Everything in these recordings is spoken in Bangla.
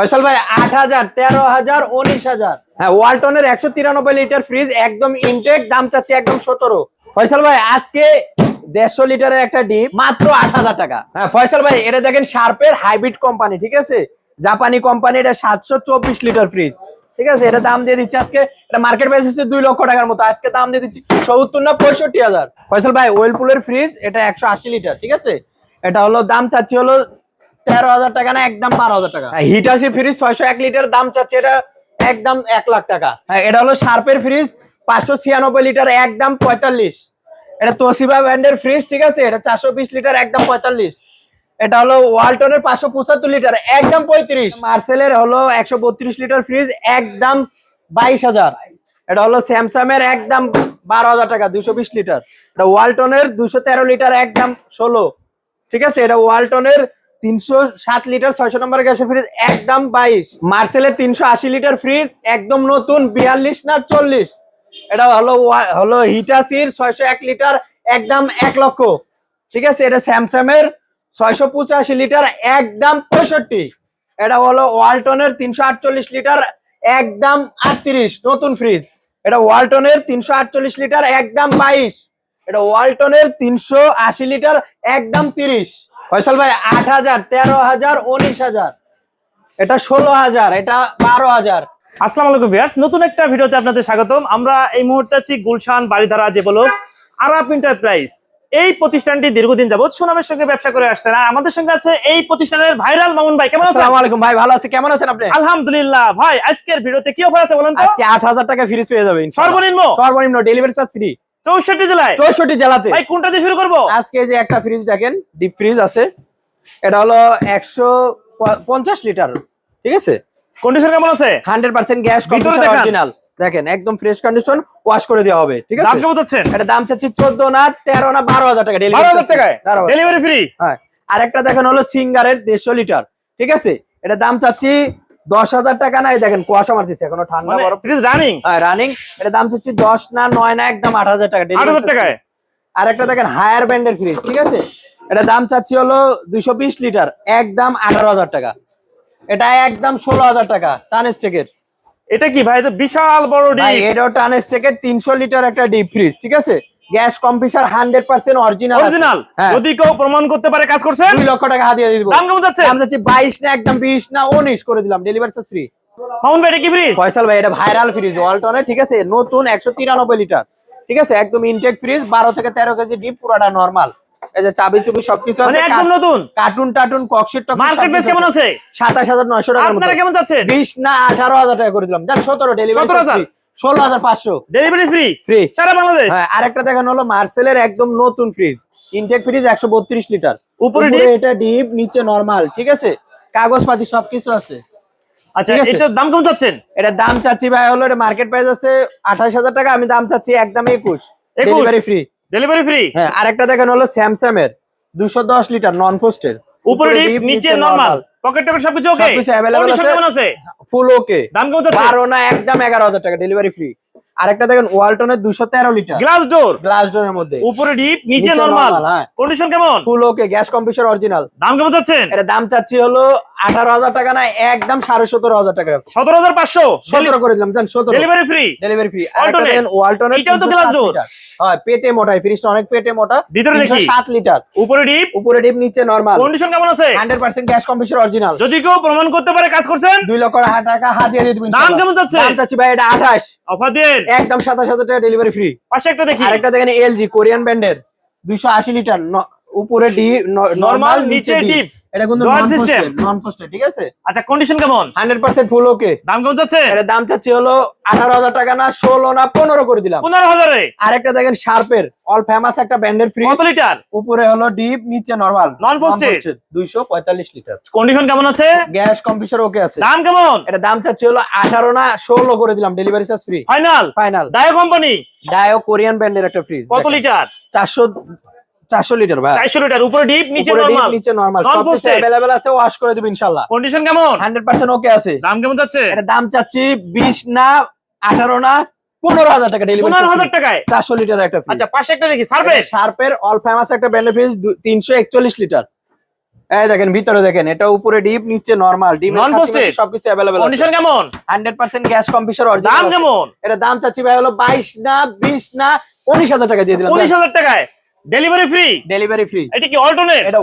ফয়সাল ভাই আট হাজার তেরো হাজার উনিশ হাজার। হ্যাঁ ওয়ালটনের একশো তিরানব্বই লিটার ফ্রিজ একদম ইনটেক দাম চাচ্ছি একদম সতেরো। ফয়সাল ভাই আজকে দেড়শো লিটারের একটা ডিপ। মাত্র আট হাজার টাকা। হ্যাঁ ফয়সাল ভাই এটা দেখেন শার্পের হাইব্রিড কোম্পানি ঠিক আছে? জাপানি কোম্পানি এটা সাতশো চব্বিশ লিটার ফ্রিজ ঠিক আছে? এটা দাম দিয়ে দিচ্ছে আজকে। এটা মার্কেট প্রাইস হচ্ছে দুই লক্ষ টাকার মতো। আজকে দাম দিয়ে দিচ্ছি সত্তর না পঁয়ষট্টি হাজার। ফয়সাল ভাই ওয়েলপুলের ফ্রিজ এটা একশো আশি লিটার ঠিক আছে? এটা হলো দাম চাচ্ছি হলো তেরো হাজার টাকা না, একদম বারো হাজার টাকা। হিটাসি ফ্রিজ ছয়শো এক লিটার দাম চাচ্ছে এটা একদম এক লাখ টাকা। হ্যাঁ এটা হলো শার্পের ফ্রিজ পাঁচশো ছিয়ানব্বই লিটার একদম পঁয়তাল্লিশ। এটা তোসিবা ব্র্যান্ডের ফ্রিজ ঠিক আছে? এটা চারশো বিশ লিটার একদম পঁয়তাল্লিশ। এটা হলো ওয়ালটনের পাঁচশো পঁচাত্তর লিটার একদম পঁয়ত্রিশ। মার্সেলের হলো একশো বত্রিশ লিটার ফ্রিজ একদম বাইশ হাজার। এটা হলো স্যামসাং এর একদম বারো হাজার টাকা, দুশো বিশ লিটার এটা ওয়ালটনের দুশো তেরো লিটার একদম ষোলো। ঠিক আছে? এটা ওয়ালটনের তিনশো সাত লিটার, ছয়শো নম্বর গ্যাসের ফ্রিজ একদম বাইশ। মার্সেলের তিনশো আশি লিটার ফ্রিজ একদম নতুন, বিয়াল্লিশ না চল্লিশ? এটা হলো হলো হিটাসির ছয়শো এক লিটার, একদম এক লক্ষ। ঠিক আছে? এটা স্যামসাং এর ছয়শো পঁচাশি লিটার, একদম পঁয়ষট্টি। এটা হলো ওয়ালটনের তিনশো আটচল্লিশ লিটার, একদম আটত্রিশ। নতুন ফ্রিজ এটা ওয়ালটনের তিনশো আটচল্লিশ লিটার, একদম বাইশ। এটা ওয়ালটনের তিনশো আশি লিটার, একদম তিরিশ। ফয়সাল ভাই আট হাজার তেরো হাজার উনিশ হাজার। এটা ষোলো হাজার এটা বারো হাজার। আসসালামু আলাইকুম ভিউয়ার্স নতুন একটা ভিডিওতে আপনাদের স্বাগতম। আমরা এই মুহূর্তে আছি গুলশান বাড়িধারা যে বলো আরাপ এন্টারপ্রাইজ এই প্রতিষ্ঠানটি দীর্ঘদিন যাবত সুনামের সঙ্গে ব্যবসা করে আসছে আর আমাদের সঙ্গে আছে এই প্রতিষ্ঠানের ভাইরাল মামুন ভাই। কেমন আছেন? আসসালামু আলাইকুম ভাই ভালো আছে। কেমন আছেন আপনি? আলহামদুলিল্লাহ। ভাই আজকের ভিডিওতে কি অফার আছে বলেন তো? আজকে আট হাজার টাকা ফ্রিজ পেয়ে যাবেন সর্বনিম্ন? সর্বনিম্ন ডেলিভারি চার্জ ফ্রি চৌষট্টি জেলায়? চৌষট্টি জেলাতে। ভাই কোনটা দিয়ে শুরু করব? আজকে যে একটা ফ্রিজ দেখেন ডিপ ফ্রিজ আছে। এটা হলো একশো পঞ্চাশ লিটার ঠিক আছে? কন্ডিশন কেমন আছে? হান্ড্রেড পার্সেন্ট গ্যাস ভিতরে দেখান। অরিজিনাল দেখেন একদম ফ্রেশ কন্ডিশন ওয়াশ করে দেওয়া হবে ঠিক আছে? দাম কেমন চাচ্ছেন? এটা দাম চাচ্ছি চোদ্দ না তেরো না বারো হাজার টাকা ডেলিভারি হাজার টাকায়? ডেলিভারি ফ্রি হ্যাঁ। আরেকটা দেখেন হলো সিঙ্গারের দেড়শো লিটার ঠিক আছে? এটা দাম চাচ্ছি দশ হাজার টাকা না এই দেখেন কুয়াশা মারতেছে এখনও ঠান্ডা বরফ। ফ্রিজ রানিং রানিং এটা দাম চাচ্ছি দশ না নয় না একদম আট হাজার টাকা। আট হাজার টাকায়? আর একটা দেখেন হায়ার ব্যান্ডের ফ্রিজ ঠিক আছে? এটা দাম চাচ্ছি হলো দুইশো বিশ লিটার একদম আঠারো হাজার টাকা। এটা একদম ষোলো হাজার টাকা টানেস্টেকের এটা কি ভাই? এটা বিশাল বড় ডিপ এটাও টানেস্টেকের তিনশো লিটার একটা ডিপ ফ্রিজ ঠিক আছে? Gas compressor hundred percent original original যদি কেউ প্রমাণ করতে পারে কাজ করছেন দুই লক্ষ টাকা হাতিয়ে দিব। দাম কেমন যাচ্ছে? দাম চাচ্ছি বাইশ না একদম বিশ না উনিশ করে দিলাম। ডেলিভারি চার্জ ফ্রি মামুন ভাই এটা কি ফ্রিজ ফয়সাল ভাই এটা ভাইরাল ফ্রিজ ওয়ালটনের ঠিক আছে? নতুন একশো তিরানব্বই লিটার। ঠিক আছে? একদম ইনটেক ফ্রিজ বারো থেকে তেরো কেজি ডিপ পুরাটা নর্মাল এই যে চাবি চুবি সবকিছু মানে আছে একদম নতুন? কার্টুন টার্টুন ককশিট মার্কেট প্রাইস কেমন আছে। সাতাশ হাজার নয়শো টাকার আপনারা কেমন যাচ্ছেন? বিশ না আঠারো হাজার টাকা করে দিলাম। যান সতেরো ডেলিভারি 17,000 ষোলো হাজার পাঁচশো। ডেলিভারি ফ্রি ফ্রি সারা বাংলাদেশ? হ্যাঁ আরেকটা দেখেন হলো মার্সেলের একদম নতুন ফ্রিজ ইনটেক ফ্রিজ একশো বত্রিশ লিটার উপরে এটা ডিপ নিচে নরমাল ঠিক আছে? কাগজপাতি সবকিছু আছে। আচ্ছা এটার দাম কেমন যাচ্ছেন এটা দাম চাচ্ছি ভাই হলো এটা মার্কেট প্রাইস আছে আঠাশ হাজার টাকা আমি দাম চাচ্ছি একদম একুশ। 21? ডেলিভারি ফ্রি ডেলিভারি ফ্রি হ্যাঁ আরেকটা দেখেন হলো স্যামসাং এর। দুশো দশ লিটার নন পোস্টের উপরে ডিপ নিচে নরমাল পকেট টকেট সবকিছু ওকে সবকিছু अवेलेबल আছে। ফুল ওকে দাম যাচ্ছে? বারো না একদম এগারো হাজার টাকা ডেলিভারি ফ্রি আরেকটা দেখেন ওয়ালটনের দুশো তেরো লিটার। গ্লাস ডোর গ্লাস ডোরের মধ্যে। উপরে ডিপ নিচে নরমাল হ্যাঁ। কন্ডিশন কেমন? ফুল ওকে গ্যাস অরিজিনাল দাম কেমন যাচ্ছেন এটা দাম চাচ্ছি হলো আঠারো হাজার টাকা না একদম সাড়ে সতেরো হাজার টাকা। সতেরো হাজার পাঁচশো। সতেরো করে দিলাম জান সতেরো। ডেলিভারি ফ্রি ডেলিভারি ফ্রি Walton-এর? ওয়ালটনের এটাও তো glass door? হয় পেটে মোটা অনেক পেটে মোটা। ভিতরে দেখি। সাত লিটার। উপরে ডিপ উপরে ডিপ নিচে নরমাল কন্ডিশন কেমন আছে? Hundred percent gas computer original যদি কেউ প্রমাণ করতে পারে কাজ করছেন? দুই লক্ষ টাকা হাতিয়ে দিয়ে দিবেন দাম কেমন যাচ্ছে? দাম চাচ্ছি ভাই এটা আঠাশ। অফার দিন একদম সাতাশ হাজার টাকা ডেলিভারি ফ্রি পাশে একটা দেখি। আরেকটা দেখেন এলজি কোরিয়ান ব্র্যান্ডের দুইশো আশি লিটার উপরে ডি নরমাল নিচে deep। এটা কিন্তু Dual নন নন পোস্টেড ঠিক আছে? আচ্ছা কন্ডিশন কেমন? হান্ড্রেড পার্সেন্ট ফুল ওকে দাম কেমন যাচ্ছে? এটা দাম চাচ্ছি হলো আঠারো হাজার টাকা না ষোলো না পনেরো করে দিলাম। পনেরো হাজারে? আরেকটা দেখেন শার্পের অল ফেমাস একটা ব্র্যান্ডের ফ্রি কত লিটার উপরে হলো ডিপ নিচে নরমাল পঁয়তাল্লিশ লিটার কন্ডিশন কেমন আছে? গ্যাস কম্পিউটার ওকে আছে। দাম কেমন? এটা দাম চাচ্ছি হলো আঠারো না ষোলো করে দিলাম delivery charge free final final Daewoo company Daewoo Korean ব্র্যান্ডের একটা ফ্রিজ কত লিটার চারশো চারশো লিটার ভাই। চারশো লিটার উপরে ডিপ নিচে নরমাল নিচে নরমাল সব কিছু Non-posted? আছে ওয়াশ করে দেবো ইনশাল্লাহ কন্ডিশন কেমন? হান্ড্রেড পার্সেন্ট ওকে আছে। দাম কেমন যাচ্ছে? এটা দাম চাচ্ছি বিশ না আঠারো না পনেরো হাজার টাকা ডেলিভারি পনেরো হাজার টাকায়? চারশো লিটার একটা আচ্ছা পাশে একটা দেখি সার্ভে শার্পের অল ফেমাস একটা ব্র্যান্ডের ফ্রিজ তিনশো একচল্লিশ লিটার। এই দেখেন ভিতরে দেখেন এটা উপরে ডিপ নিচে নরমাল ডিপ Non-posted? সবকিছু অ্যাভেলেবল কন্ডিশন কেমন? হান্ড্রেড পার্সেন্ট গ্যাস কম্পিউটার দাম কেমন? এটা দাম চাচ্ছি ভাই হলো বাইশ না বিশ না উনিশ হাজার টাকা দিয়ে দিলাম। উনিশ হাজার টাকায়? ডেলিভারি ফ্রি ডেলিভারি ফ্রি এটা কি এটা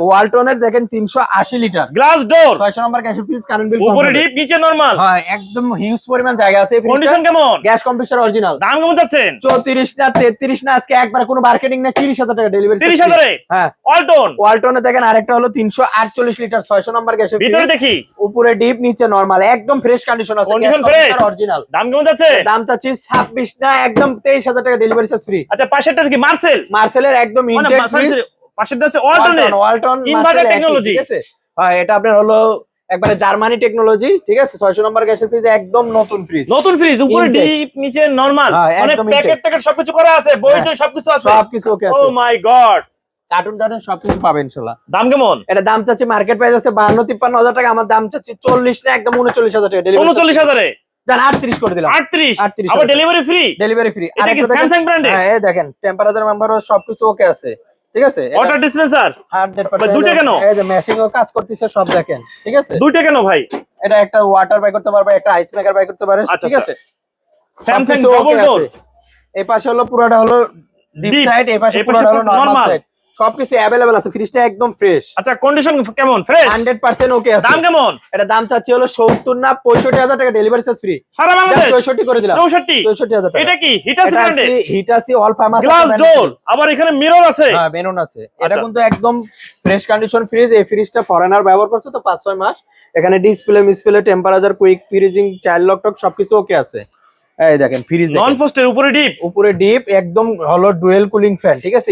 দেখেন তিনশো আশি লিটার গ্লাস ডোর ছয়শো number gas piece current bill উপরে ডিপ নিচে নরমাল হ্যাঁ একদম হিউজ পরিমাণ জায়গা আছে কন্ডিশন কেমন? গ্যাস কম্পিউটার অরিজিনাল দাম কেমন যাচ্ছেন চৌত্রিশ না তেত্রিশ না আজকে একবার কোনো মার্কেটিং না তিরিশ হাজার টাকা ডেলিভারি তিরিশ হাজারে? হ্যাঁ। অল্টন দেখেন আরেকটা হলো তিনশো আটচল্লিশ লিটার ছয়শো নম্বর গ্যাসের ভিতরে দেখি। উপরে ডিপ নিচে নরমাল একদম ফ্রেশ কন্ডিশন আছে। Condition fresh? অরিজিনাল দাম কেমন যাচ্ছে? দাম চাচ্ছি ছাব্বিশ না একদম তেইশ হাজার টাকা ডেলিভারি চার্জ ফ্রি আচ্ছা পাশেরটা কি মার্সেল মার্সেলের একদম ইনটেক sorry, sorry, পাশেরটা হচ্ছে অল্টারনেট ওয়ালটন Inverter technology। ঠিক আছে? হ্যাঁ এটা আপনার হলো একবারে জার্মানি টেকনোলজি ঠিক আছে? ছয়শো নম্বর গ্যাসের ফ্রিজ একদম নতুন ফ্রিজ নতুন ফ্রিজ উপরে ডিপ নিচে নরমাল মানে একদম প্যাকেট সবকিছু করা আছে বই হ্যাঁ। টই সবকিছু আছে। সবকিছু ওকে ও মাই গড কার্টুন টার্টুন সবকিছু পাবেন দাম কেমন? এটা দাম চাচ্ছি মার্কেট প্রাইস আছে বাহান্ন তিপ্পান্ন হাজার টাকা। আমার দাম চাচ্ছি চল্লিশ না একদম উনচল্লিশ হাজার টাকা। ডেলিভারি উনচল্লিশ হাজারে? জান আটত্রিশ করে দিলাম। আটত্রিশ? 38 আবার ডেলিভারি ফ্রি ডেলিভারি ফ্রি এটা কি স্যামসাং ব্র্যান্ডের হ্যাঁ এই দেখেন টেম্পারেচার মেম্বার সবকিছু ওকে আছে। ঠিক আছে? ওয়াটার ডিসপেন্সার ভাই, দুইটা কেন? এই যে মেশিং ও কাজ করতেছে সব দেখেন। ঠিক আছে? দুইটা কেন ভাই? এটা একটা ওয়াটার বাই করতে পারবে একটা আইস মেকার বাই করতে পারে আচ্ছা, ঠিক আছে? স্যামসাং ডোর এই পাশে হলো পুরোটা হলো ডিপ সাইড এই পাশে পুরোটা হলো নরমাল সাইড সবকিছু অ্যাভেলেবল আছে ফ্রিজটা একদম ফ্রেশ আচ্ছা কন্ডিশন কেমন? ফ্রেশ 100% ওকে আছে। দাম কেমন? এটা দাম চাচ্ছি হলো 70 না 65000 টাকা ডেলিভারি চার্জ ফ্রি সারা বাংলাদেশ? 64 করে দিলাম। চৌষট্টি? 64000 টাকা। এটা কি? হিটাসি ব্র্যান্ডের হিটাসি অল ফার্মাস গ্লাস ডোর আবার এখানে মিরর আছে? হ্যাঁ বেনুন আছে। এটা আচ্ছা। কিন্তু একদম ফ্রেশ কন্ডিশন ফ্রিজ এই ফ্রিজটা ফরেনার ব্যবহার করছে তো পাঁচ ছয় মাস। এখানে display misplay temperature quick freezing child lock টক সবকিছু ওকে আছে। এই দেখেন ফ্রিজ নন পোস্টের উপরে ডিপ উপরে ডিপ একদম হলো ডুয়েল কুলিং ফ্যান ঠিক আছে?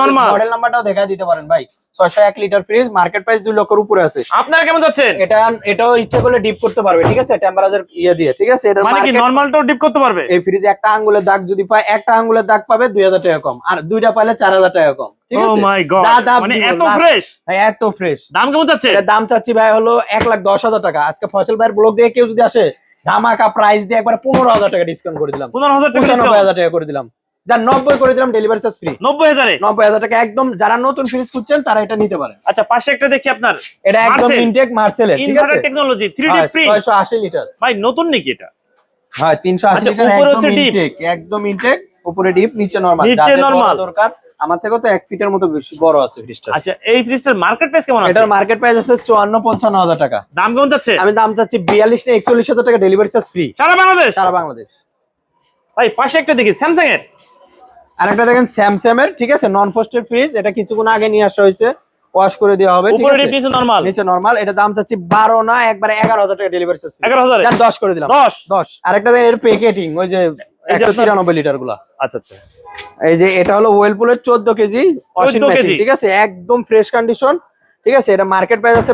normal। মডেল নাম্বারটাও দেখা দিতে পারেন ভাই। ছয়শো এক লিটার ফ্রিজ মার্কেট প্রাইস দুই লক্ষের উপরে আছে। আপনারা কেমন যাচ্ছেন? এটা এটাও ইচ্ছে করলে ডিপ করতে পারবে ঠিক আছে? টেম্পারেচার ইয়ে দিয়ে ঠিক আছে? এটা মানে কি নরমালটাও ডিপ করতে পারবে? এই ফ্রিজে একটা আঙ্গুলের দাগ যদি পায় একটা আঙ্গুলের দাগ পাবে দুই হাজার টাকা কম। আর দুইটা পাইলে চার হাজার টাকা কম ঠিক ও আছে? মাই গড দাম মানে এত ফ্রেশ হ্যাঁ, এত ফ্রেশ দাম কেমন যাচ্ছে? দাম চাচ্ছি ভাই হলো এক লাখ দশ হাজার টাকা। আজকে ফসল ভাইয়ের ব্লগ দিয়ে কেউ যদি আসে ধামাকা প্রাইস দিয়ে একবার পনেরো হাজার টাকা ডিসকাউন্ট করে দিলাম। পনেরো হাজার পঁচানব্বই হাজার টাকা করে দিলাম। যার নব্বই করে দিলাম ডেলিভারি চার্জ ফ্রি নব্বই হাজার? নব্বই হাজার টাকা একদম যারা নতুন ফ্রিজ খুঁজছেন তারা এটা নিতে পারে আচ্ছা পাশে একটা দেখি আপনার। এটা একদম। ইনটেক মার্সেলের ঠিক আছে? টেকনোলজি থ্রি ডি প্রিন্ট ছয়শো আশি লিটার ভাই নতুন নাকি এটা? হ্যাঁ তিনশো আশি আচ্ছা, লিটার উপরে একদম। ইনটেক একদম ইনটেক উপরে ডিপ নিচে নরমাল নিচে নরমাল দরকার আমার থেকেও তো এক ফিটের মতো বেশি বড় আছে ফ্রিজটা আচ্ছা এই ফ্রিজটার মার্কেট প্রাইস কেমন আছে? এটার মার্কেট প্রাইস আছে চুয়ান্ন পঞ্চান্ন হাজার টাকা। দাম কেমন যাচ্ছে? আমি দাম চাচ্ছি বিয়াল্লিশ না একচল্লিশ হাজার টাকা ডেলিভারি চার্জ ফ্রি সারা বাংলাদেশ? সারা বাংলাদেশ। ভাই পাশে একটা দেখি স্যামসাং এর আর একটা দেখেন স্যামসাং এর ঠিক আছে? নন ফোস্টেড ফ্রিজ এটা কিছুক্ষণ আগে নিয়ে আসা হয়েছে। ওয়াশ করে দেওয়া হবে উপরে ডিপ নিচে নরমাল নিচে নরমাল এটা দাম চাচ্ছি বারো না একবারে এগারো হাজার টাকা ডেলিভারি চার্জ এগারো হাজারে? দশ করে দিলাম। দশ? দশ। আরেকটা দেখেন এর প্যাকেটিং ওই যে লিটারগুলা। আচ্ছা আচ্ছা। এই যে এটা হলো ওয়েলপুলের চোদ্দ কেজি অসীম 14 মেশিন কেজি। ঠিক আছে? একদম ফ্রেশ কন্ডিশন ঠিক আছে? এটা মার্কেট প্রাইস আছে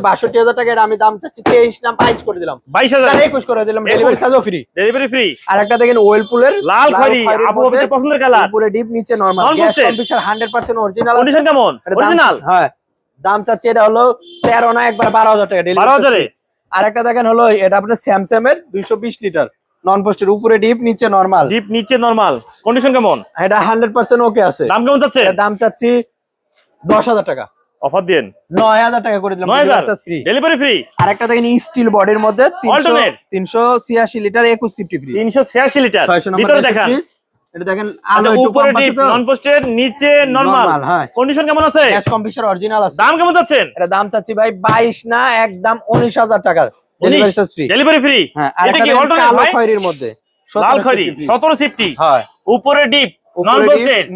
টাকা এটা আমি দাম চাচ্ছি তেইশ না বাইশ করে দিলাম। বাইশ হাজার। তাহলে একুশ করে দিলাম ডেলিভারি চার্জও ফ্রি ডেলিভারি ফ্রি আর একটা দেখেন ওয়েলপুলের লাল খয়রি আপু আপনাদের পছন্দের কালার উপরে ডিপ নিচে normal gas computer hundred percent original condition কেমন? অরিজিনাল হ্যাঁ। দাম চাচ্ছে এটা হলো তেরো না একবার বারো হাজার টাকা। বারো হাজারে? আর একটা দেখেন হলো এটা আপনার স্যামসাং এর দুইশো বিশ লিটার। নন পোস্টের উপরে ডিপ নিচে নরমাল ডিপ নিচে নরমাল কন্ডিশন কেমন? এটা হান্ড্রেড পার্সেন্ট ওকে আছে। দাম কেমন যাচ্ছে দাম চাচ্ছি দশ হাজার টাকা। অফার দেন নয় হাজার টাকা করে দিলাম। ফ্রি ডেলিভারি ফ্রি আর একটা দেখেন স্টিল বডির মধ্যে তিনশো Alternate। তিনশো ছিয়াশি লিটার একুশ সিফটি ফ্রি তিনশো ছিয়াশি লিটার ভিতরে দেখান এটা দেখেন আচ্ছা আলো উপরে ডিপ নন পোস্টেড নিচে নরমাল হ্যাঁ। কন্ডিশন কেমন আছে? গ্যাস অরিজিনাল আছে। দাম কেমন যাচ্ছেন এটা দাম চাচ্ছি ভাই বাইশ না একদম উনিশ হাজার টাকা। ডেলিভারি ফ্রি ডেলিভারি ফ্রি হ্যাঁ এটা কি দেখেন ভাই? খয়েরির মধ্যে। লাল খয়রি 17 সিফটি হয়। উপরে ডিপ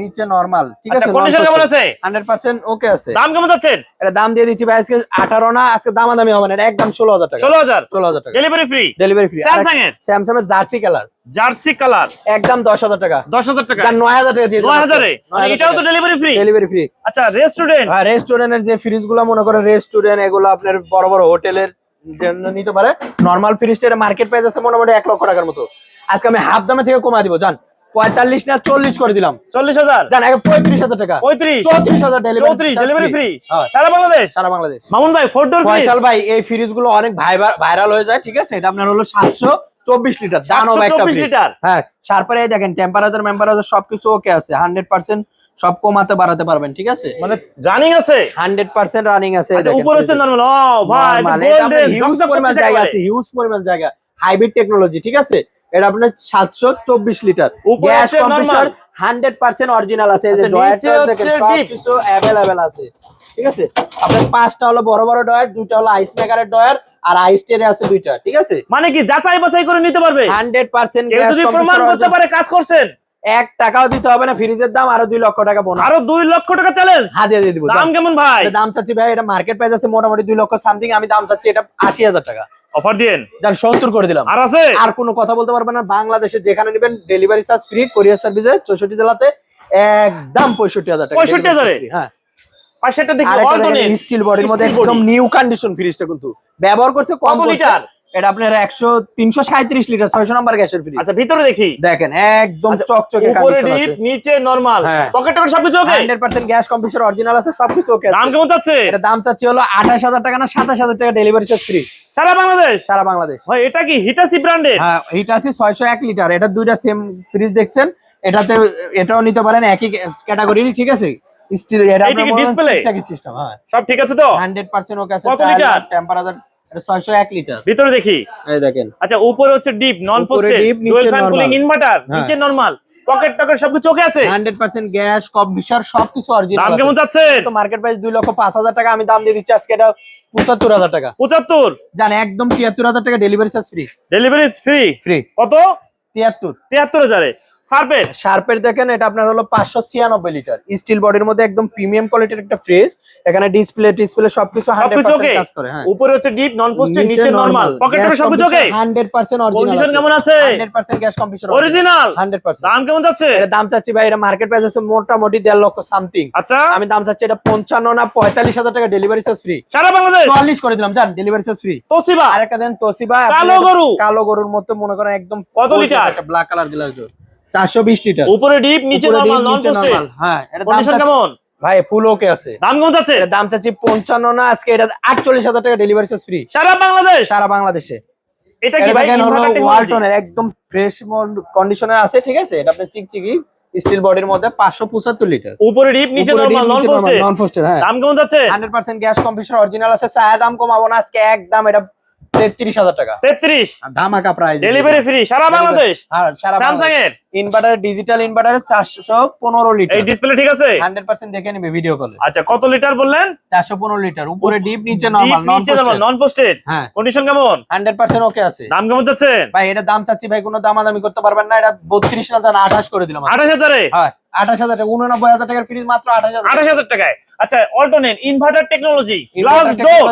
নিচে নরমাল ঠিক আচ্ছা আছে? কন্ডিশন কেমন আছে হান্ড্রেড পার্সেন্ট ওকে আছে। দাম কেমন যাচ্ছেন? এটা দাম দিয়ে দিচ্ছি ভাই আজকে আঠারো না আজকে দামাদামি হবে না একদম ষোলো হাজার টাকা। ষোলো হাজার? টাকা। Delivery free delivery free Samsung এর স্যামসাং এর জার্সি কালার। Jersey colour. একদম দশ হাজার টাকা। দশ হাজার টাকা? যার নয় হাজার টাকা দিয়ে নয় হাজারে? এটাও তো ডেলিভারি ফ্রি ডেলিভারি ফ্রি আচ্ছা রেস্টুরেন্ট রেস্টুরেন্টের যে মনে করেন রেস্টুরেন্ট এগুলো আপনার বড় বড় হোটেলের জন্য নিতে পারে। নর্মাল ফ্রিজটা মার্কেট প্রাইস আছে মোটামুটি এক লক্ষ টাকার মতো। আজকে আমি হাফ দামে থেকে কমা দিব জান। পঁয়তাল্লিশ না চল্লিশ করে দিলাম। চল্লিশ হাজার? জান পঁয়ত্রিশ হাজার টাকা। পঁয়ত্রিশ? চৌত্রিশ হাজার চৌত্রিশ ডেলিভারি ফ্রি হ্যাঁ। সারা বাংলাদেশ? সারা বাংলাদেশ। মামুন ভাই ফোর ডোর ফয়সাল ভাই এই ফ্রিজগুলো অনেক ভাইরাল হয়ে যায় ঠিক আছে? এটা আপনার হলো সাতশো চব্বিশ লিটার দানব একটা লিটার। হ্যাঁ তারপরে দেখেন টেম্পারেচার মেম্পারেচার সবকিছু ওকে আছে। হান্ড্রেড পার্সেন্ট সব কমাতে বাড়াতে পারবেন ঠিক আছে? মানে রানিং আছে? হান্ড্রেড পার্সেন্ট রানিং আছে আচ্ছা উপরে হচ্ছে নরমাল ও ভাই গোল্ডেন হিউজ পরিমাণ জায়গা আছে হিউজ পরিমাণ জায়গা। হাইব্রিড টেকনোলজি ঠিক আছে? এটা আপনার সাতশো চব্বিশ litre. Gas compressor hundred percent original আছে এই যে ডয়ার দেখেন হচ্ছে সব deep। কিছু অ্যাভেলেবেল আছে। ঠিক আছে? আপনার পাঁচটা হলো বড় বড় ডয়ার দুইটা হলো আইস মেকারের ডয়ার আর আইস টেরে আছে দুইটা ঠিক আছে? মানে কি যাচাই বাছাই করে নিতে পারবে? হান্ড্রেড পার্সেন্ট যদি প্রমাণ করতে পারে কাজ করছেন? এক টাকাও দিতে হবে না ফ্রিজের দাম আরও দুই লক্ষ টাকা বোনাস আরও দুই লক্ষ টাকা চ্যালেঞ্জ হাতিয়ে দিয়ে দিব। দাম কেমন ভাই? দাম চাচ্ছি ভাই এটা মার্কেট প্রাইস আছে মোটামুটি দুই লক্ষ সামথিং আমি দাম চাচ্ছি এটা আশি হাজার টাকা। অফার দিন যান সত্তর করে দিলাম। আর আছে? আর কোনো কথা বলতে পারবেন না। বাংলাদেশে যেখানে নেবেন ডেলিভারি চার্জ ফ্রি কোরিয়ার সার্ভিসে চৌষট্টি জেলাতে একদম পঁয়ষট্টি হাজার টাকা। 65 হাজারে? delivery charge free, হ্যাঁ। পাশেরটা দেখি অল্টনেট স্টিল বডির মধ্যে একদম নিউ কন্ডিশন ফ্রিজটা কিন্তু। ব্যবহার করছে কত লিটার? এটা আপনার একশো তিনশো সাঁত্রিশ লিটার ছয়শো নাম্বার গ্যাসের ফ্রিজ আচ্ছা ভিতরে দেখি। দেখেন একদম আচ্ছা, চকচকে উপরে ডিপ নিচে নরমাল। পকেট টকেট সবকিছু okay hundred percent gas computer original আছে সবকিছু ওকে দাম কেমন যাচ্ছে এটা দাম চাচ্ছি হলো আঠাশ হাজার টাকা না সাতাশ হাজার টাকা ডেলিভারি চার্জ ফ্রি সারা বাংলাদেশ? সারা বাংলাদেশ। ভাই এটা কি হিটাসি ব্র্যান্ডের হ্যাঁ হিটাসি ছয়শো এক লিটার এটা দুইটা সেম ফ্রিজ দেখছেন। এটাতে এটাও নিতে পারেন একই ক্যাটাগরি ঠিক আছে? স্টিল এটা কি display? সিস্টেম হ্যাঁ। সব ঠিক আছে তো? হান্ড্রেড পার্সেন্ট ওকে আছে কত লিটার? টেম্পারেচার এটা ছয়শো এক লিটার ভিতরে দেখি। এই দেখেন। আচ্ছা উপরে হচ্ছে deep non frosted dual fan cooling inverter হ্যাঁ। নিচে নরমাল পকেট টকেট সবকিছু ওকে আছে? হান্ড্রেড পার্সেন্ট গ্যাস কম্পিউটার সবকিছু দাম অরিজিনাল কেমন যাচ্ছে তো মার্কেট প্রাইস দুই লক্ষ পাঁচ হাজার টাকা আমি দাম দিয়ে দিচ্ছি আজকে এটা পঁচাত্তর হাজার টাকা। পঁচাত্তর? জান একদম তিয়াত্তর হাজার টাকা delivery charge free delivery free free কত? তিয়াত্তর। তিয়াত্তর হাজারে। শার্পের শার্পের দেখেন এটা আপনার হলো পাঁচশো ছিয়ানব্বই লিটার। স্টিল বডির মধ্যে একদম প্রিমিয়াম কোয়ালিটির একটা ফ্রিজ। এখানে ডিসপ্লে ডিসপ্লে সবকিছু কাজ করে হ্যাঁ। উপরে হচ্ছে ডিপ নন পোস্টেড নিচে নরমাল পকেটে সবকিছু ওকে 100% অরিজিনাল কন্ডিশন কেমন আছে? 100% গ্যাস কম্পিউটার অরিজিনাল 100% দাম কেমন যাচ্ছে? এটা দাম চাচ্ছি ভাই এটা মার্কেট প্রাইস আছে মোটামুটি 1.5 লক্ষ সামথিং আচ্ছা। আমি দাম চাচ্ছি এটা 55 না 45000 টাকা ডেলিভারি চার্জ ফ্রি সারা বাংলাদেশ? করে দিলাম জান ডেলিভারি চার্জ ফ্রি তোসিবা? আরেকটা দেন তোসিবা। কালো গরু? কালো গরুর মতো মনে করেন একদম কত লিটার? একটা ব্ল্যাক কালার দিলাম 420 লিটার। উপরে ডিপ নিচে হ্যাঁ, কেমন? ভাই ফুল ওকে আছে। দাম কেমন যাচ্ছে? দাম চাচ্ছি 55 না আজকে এটা 48000 টাকা ডেলিভারি চার্জ ফ্রি সারা বাংলাদেশ? সারা বাংলাদেশে। এটা কি ভাই ওয়ালটনের একদম ফ্রেশ কন্ডিশনার আছে ঠিক আছে? এটা আপনি চিকচিকি স্টিল বডির মধ্যে 575 লিটার উপরে ডিপ নিচে নরমাল নন পোস্টে নন পোস্টে হ্যাঁ। দাম কেমন যাচ্ছে? 100% গ্যাস কম্প্রেসর অরিজিনাল আছে সায়া দাম কমাবো না আজকে একদম এটা তেত্রিশ হাজার টাকা। তেত্রিশ। ধামাকা প্রাইস ডেলিভারি ফ্রি সারা বাংলাদেশ? স্যামসাং এর ইনভার্টার ডিজিটাল ইনভার্টারে চারশো পনেরো এই লিটার ডিসপ্লে ঠিক আছে? হান্ড্রেড পার্সেন্ট দেখে নিবে ভিডিও কলে আচ্ছা কত লিটার বললেন? চারশো পনেরো লিটার উপরে ডিপ নিচে নর্মাল নন পোস্টেড হ্যাঁ। কন্ডিশন কেমন? হান্ড্রেড পার্সেন্ট ওকে আছে। দাম কেমন যাচ্ছে ভাই এটা দাম চাচ্ছি ভাই কোনো দামাদামি করতে পারবেন না। এটা বত্রিশ দাম আঠাশ করে দিলাম আঠাশ হাজারে? হ্যাঁ আঠাশ হাজার টাকা উননব্বই হাজার টাকার ফ্রিজ মাত্র আঠাশ হাজার। আঠাশ হাজার টাকায়? আচ্ছা alternate inverter technology glass door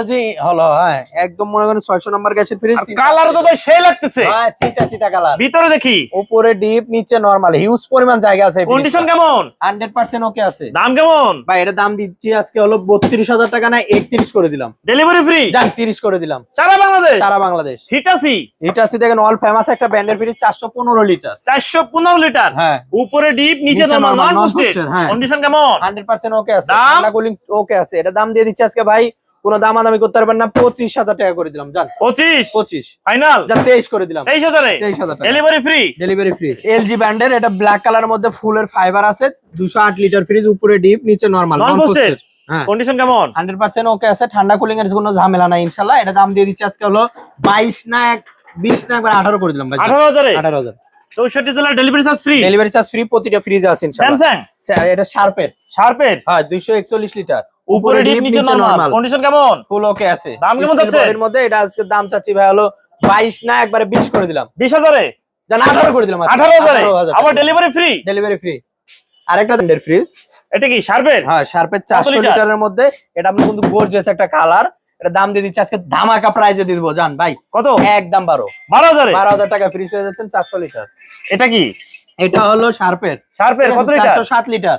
হলো হ্যাঁ একদম মনে করেন ছয়শো নাম্বার গ্যাসের ফ্রিজ কালার তো ভাই সেই লাগতেছে। হ্যাঁ চিতা চিতা কালার ভিতরে দেখি। উপরে ডিপ নিচে নরমাল হিউজ পরিমাণ জায়গা আছে কন্ডিশন কেমন? হান্ড্রেড পার্সেন্ট ওকে আছে। দাম কেমন? ভাই এটা দাম দিচ্ছি আজকে হলো বত্রিশ হাজার টাকা না একত্রিশ করে দিলাম। ডেলিভারি ফ্রি যান তিরিশ করে দিলাম। সারা বাংলাদেশ? সারা বাংলাদেশ। হিটাসি আছে দেখেন অল ফেমাস একটা ব্র্যান্ডের ফ্রিজ চারশো পনেরো লিটার চারশো পনেরো লিটার হ্যাঁ। উপরে ডিপ নিচে নরমাল নন। কন্ডিশন কেমন? হান্ড্রেড পার্সেন্ট ওকে আছে। দাম? কুলিং ওকে আছে এটা দাম দিয়ে দিচ্ছি আজকে ভাই কোনো দামাদামি করতে পারবেন না পঁচিশ হাজার টাকা করে দিলাম জান। পঁচিশ? পঁচিশ। ফাইনাল? তেইশ করে দিলাম। তেইশ হাজারে? তেইশ হাজার delivery free delivery free LG ব্র্যান্ডের এটা ব্ল্যাক কালারের মধ্যে ফুলের ফাইবার আছে দুশো আট লিটার ফ্রিজ উপরে ডিপ নিচে নরমাল হ্যাঁ। কন্ডিশন কেমন? হান্ড্রেড পার্সেন্ট ওকে আছে ঠান্ডা কুলিং এর কোনো ঝামেলা নাই ইনশাল্লাহ। এটা দাম দিয়ে দিচ্ছি আজকে হলো বাইশ না এক বিশ না একবার আঠারো করে দিলাম ভাই। আঠারো হাজারে। আঠারো হাজার চৌষট্টি জেলার delivery charge free delivery charge free প্রতিটা ফ্রিজ আছে স্যামসাং এটা শার্পের শার্পের হ্যাঁ দুইশো একচল্লিশ লিটার। উপরে ডিপ নিচে নরমাল কন্ডিশন কেমন? ফুল ওকে আছে। দাম কেমন যাচ্ছে? এর মধ্যে এটা আজকে দাম চাচ্ছি ভাই হলো বাইশ না একবারে বিশ করে দিলাম। বিশ হাজারে? জান আঠারো করে দিলাম আঠারো হাজারে? আবার ডেলিভারি ফ্রি ডেলিভারি ফ্রি আরেকটা ফ্রিজ এটা কি শার্পের হ্যাঁ শার্পের চারশো লিটার? লিটারের মধ্যে। এটা আপনি কিন্তু গর্জিয়াস একটা কালার এটা দাম দিয়ে দিচ্ছে আজকে ধামাকা প্রাইজে দিয়ে দিবো জান ভাই। কত? একদম বারো। বারো হাজারে? বারো হাজার টাকা ফ্রিজ হয়ে যাচ্ছেন চারশো লিটার এটা কি? এটা হলো শার্পের শার্পের কত লিটার সাত লিটার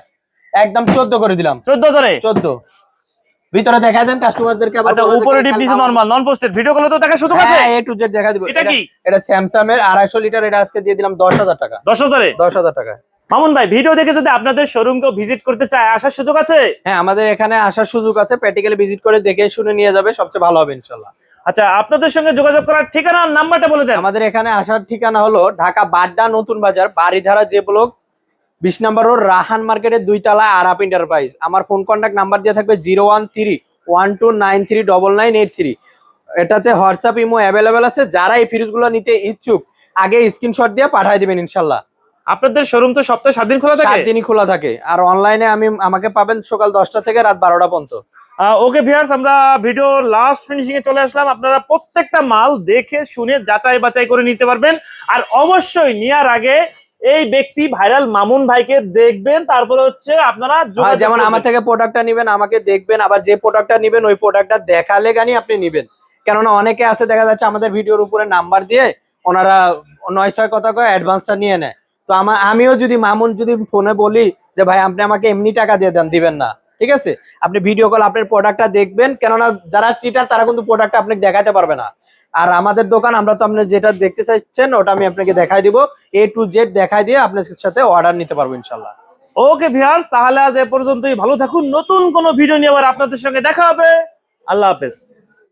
একদম চোদ্দ করে দিলাম। চোদ্দ হাজারে? চোদ্দ। ভিতরে দেখা দেন কাস্টমারদেরকে আচ্ছা উপরে ডিপ নিচে নরমাল নন পোস্টেড ভিডিও কলে তো দেখা সুযোগ আছে? হ্যাঁ এ টু জেড দেখা দিব। এটা কি? এটা স্যামসাং এর আড়াইশো লিটার এটা আজকে দিয়ে দিলাম দশ হাজার টাকা। দশ হাজারে? দশ হাজার টাকা মামুন ভাই ভিডিও দেখে যদি আপনাদের শোরুম কেউ ভিজিট করতে চায় আসার সুযোগ আছে? হ্যাঁ আমাদের এখানে আসার সুযোগ আছে। প্র্যাকটিক্যালি ভিজিট করে দেখে শুনে নিয়ে যাবে সবচেয়ে ভালো হবে ইনশাল্লাহ। আচ্ছা আপনাদের সঙ্গে যোগাযোগ করার ঠিকানা নাম্বারটা বলে দেন। আমাদের এখানে আসার ঠিকানা হলো ঢাকা বাড্ডা নতুন বাজার বাড়িধারা যে ব্লক বিশ নাম্বার রোড রাহান মার্কেটের দুই তলা আরাপ এন্টারপ্রাইজ আমার ফোন কন্ট্যাক্ট নাম্বার দিয়ে থাকবে zero one three one two nine three double nine eight three. এটাতে হোয়াটসঅ্যাপ ইমো অ্যাভেলেবেল আছে। যারা এই ফ্রিজগুলো নিতে ইচ্ছুক আগে স্ক্রিনশট দিয়ে পাঠিয়ে দিবেন ইনশাল্লাহ। আপনাদের শোরুম তো সপ্তাহে সাত দিন খোলা থাকে? সাত দিনই খোলা থাকে। আর অনলাইনে আমি আমাকে পাবেন সকাল দশটা থেকে রাত বারোটা পর্যন্ত। ওকে ভিউয়ার্স আমরা ভিডিও লাস্ট ফিনিশিং এ চলে আসলাম। আপনারা প্রত্যেকটা মাল দেখে শুনে যাচাই বাছাই করে নিতে পারবেন। আর অবশ্যই নেওয়ার আগে এই ব্যক্তি ভাইরাল মামুন ভাইকে দেখবেন। তারপরে হচ্ছে আপনারা হ্যাঁ, যেমন আমার থেকে প্রোডাক্টটা নেবেন আমাকে দেখবেন। আবার যে প্রোডাক্টটা নিবেন ওই প্রোডাক্টটা দেখালে গানি আপনি নিবেন। কেননা অনেকে আছে দেখা যাচ্ছে আমাদের ভিডিওর উপরে নাম্বার দিয়ে ওনারা নয় ছয় কথা কয়ে অ্যাডভান্সটা নিয়ে নেয়। তো আমার আমিও যদি মামুন যদি ফোনে বলি যে, ভাই, আপনি আমাকে এমনি টাকা দিয়ে দেন, দিবেন না। ঠিক আছে? আপনি ভিডিও কল আপনার প্রোডাক্টটা দেখবেন, কেননা যারা চিটার তারা কিন্তু প্রোডাক্টটা আপনাকে দেখাতে পারবে না। আর আমাদের দোকান, আমরা তো আপনি যেটা দেখতে চাইছেন, ওটা আমি আপনাকে দেখাই দিব। এ টু জেড দেখাই দিয়ে আপনার সাথে অর্ডার নিতে পারব ইনশাল্লাহ ওকে ভিউয়ার্স তাহলে আজ এ পর্যন্তই। ভালো থাকুন। নতুন কোনো ভিডিও নিয়ে আবার আপনাদের সঙ্গে দেখা হবে। আল্লাহ হাফেজ।